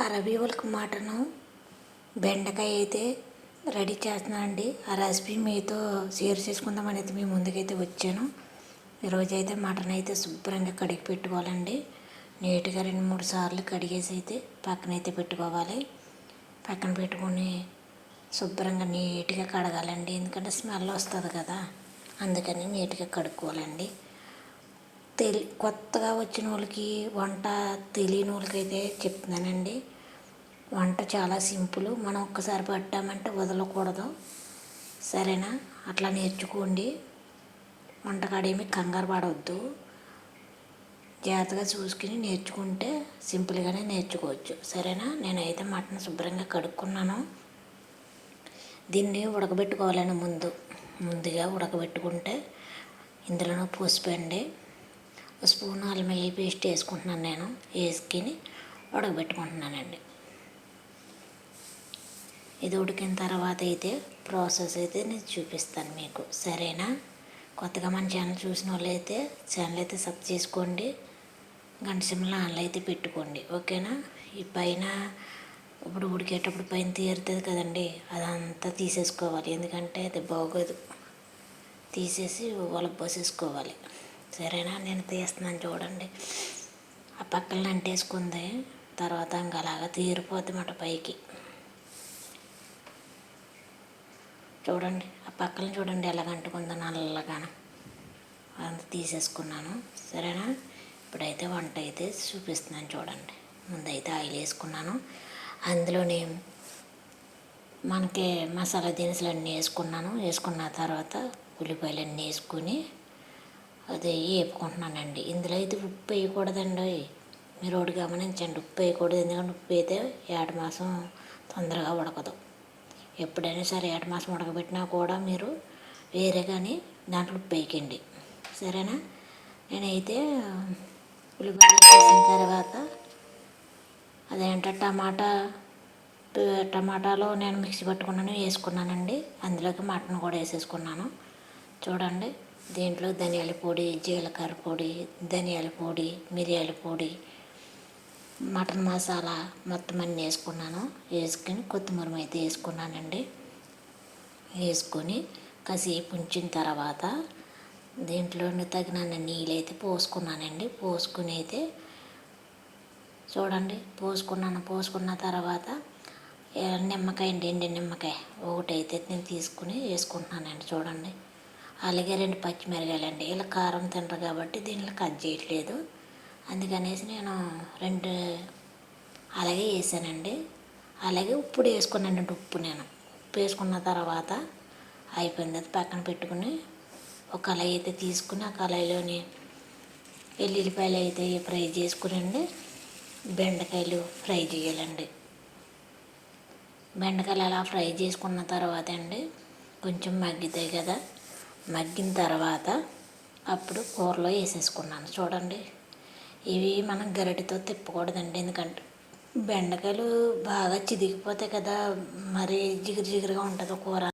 ఆ రవి ఉలక మటను బెండకాయ అయితే రెడీ చేస్తున్నాను అండి. ఆ రెసిపీ మీతో షేర్ చేసుకుందామని అయితే మీ ముందుకైతే వచ్చాను. ఈరోజు అయితే మటన్ అయితే శుభ్రంగా కడిగి పెట్టుకోవాలండి. నీట్గా రెండు మూడు సార్లు కడిగేసి అయితే పక్కన అయితే పెట్టుకోవాలి. పక్కన పెట్టుకొని శుభ్రంగా నీట్గా కడగాలండి. ఎందుకంటే స్మెల్ వస్తుంది కదా అందుకని నీట్గా కడుక్కోవాలండి. తెలి కొత్తగా వచ్చిన వాళ్ళకి వంట తెలియని వాళ్ళకైతే చెప్తున్నానండి. వంట చాలా సింపుల్. మనం ఒక్కసారి పట్టామంటే వదలకూడదు. సరేనా? అట్లా నేర్చుకోండి. వంటకాడేమి కంగారు పడవద్దు జాగ్రత్తగా చూసుకుని నేర్చుకుంటే సింపుల్గానే నేర్చుకోవచ్చు. సరేనా? నేనైతే మటన్ శుభ్రంగా కడుక్కున్నాను. దీన్ని ఉడకబెట్టుకోవాలని ముందు. ముందుగా ఉడకబెట్టుకుంటే ఇందులోనూ పసుపండి స్పూన్ అల్లం వెల్లుల్లి పేస్ట్ వేసుకుంటున్నాను నేను వేసుకుని ఉడకబెట్టుకుంటున్నానండి. ఇది ఉడికిన తర్వాత అయితే ప్రాసెస్ అయితే నేను చూపిస్తాను మీకు. సరేనా? కొత్తగా మన ఛానల్ చూసిన వాళ్ళు అయితే ఛానల్ అయితే సబ్ చేసుకోండి. గంట సిమ్లో ఆన్లో అయితే పెట్టుకోండి. ఓకేనా? ఈ పైన ఇప్పుడు ఉడికేటప్పుడు పైన తీరుతుంది కదండి అదంతా తీసేసుకోవాలి. ఎందుకంటే అది బాగోదు. తీసేసి ఒలప పోసేసుకోవాలి. సరేనా నేను తీస్తున్నాను చూడండి. ఆ పక్కన అంటేసుకుంది తర్వాత ఇంకా అలాగా తీరిపోద్ది మాట పైకి. చూడండి ఆ పక్కన చూడండి ఎలా అంటుకుందో నల్లగాను. అంత తీసేసుకున్నాను. సరేనా ఇప్పుడైతే వంట అయితే చూపిస్తున్నాను చూడండి. ముందైతే ఆయిల్ వేసుకున్నాను. అందులోనే మనకి మసాలా దినుసులు అన్నీ వేసుకున్నాను. వేసుకున్న తర్వాత ఉల్లిపాయలు అన్నీ వేసుకుని అది వేపుకుంటున్నానండి ఇందులో అయితే ఉప్పు వేయకూడదండి. మీరు ఒకటి గమనించండి. ఉప్పు వేయకూడదు. ఎందుకంటే ఉప్పు అయితే ఏడు మాసం తొందరగా ఉడకదు. ఎప్పుడైనా సరే ఏడు మాసం ఉడకబెట్టినా కూడా మీరు వేరే కానీ దాంట్లో ఉప్పు వేయకండి. సరేనా? నేనైతే ఉల్లిపాయలు వేసిన తర్వాత అదేంటో టమాటా టమాటాలో నేను మిక్సీ పట్టుకున్నాను వేసుకున్నానండి. అందులోకి మటన్ కూడా వేసేసుకున్నాను. చూడండి. దీంట్లో ధనియాల పొడి జీలకర్ర పొడి ధనియాల పొడి మిరియాల పొడి మటన్ మసాలా మొత్తం అన్నీ వేసుకున్నాను. వేసుకుని కొత్తిమీర అయితే వేసుకున్నానండి. వేసుకొని కాసేపు ఉంచిన తర్వాత దీంట్లో తగినన్ని నీళ్ళు అయితే పోసుకున్నానండి. పోసుకుని అయితే చూడండి పోసుకున్నాను. పోసుకున్న తర్వాత నిమ్మకాయ అండి ఎండి నిమ్మకాయ. ఒకటి అయితే నేను తీసుకుని వేసుకుంటున్నానండి. చూడండి. అలాగే రెండు పచ్చిమిరకాయలు అండి ఇలా కారం తినరు కాబట్టి దీనిలో కట్ చేయట్లేదు. అందుకనేసి నేను రెండు అలాగే వేసానండి. అలాగే ఉప్పుడు వేసుకున్నానండి ఉప్పు నేను. ఉప్పు వేసుకున్న తర్వాత అయిపోయింది అది పక్కన పెట్టుకుని ఒక కళాయి అయితే తీసుకుని ఆ కళాయిలోని ఎల్లుల్లిపాయలు అయితే ఫ్రై చేసుకునండి. బెండకాయలు ఫ్రై చేయాలండి. బెండకాయలు అలా ఫ్రై చేసుకున్న తర్వాత అండి కొంచెం మగ్గుతాయి కదా. మగ్గిన తర్వాత అప్పుడు కూరలో వేసేసుకున్నాను. చూడండి ఇవి మనం గరిటితో తిప్పకూడదండి. ఎందుకంటే బెండకాయలు బాగా చిదిగిపోతాయి కదా మరి జిగురు జిగురుగా ఉంటుంది కూర.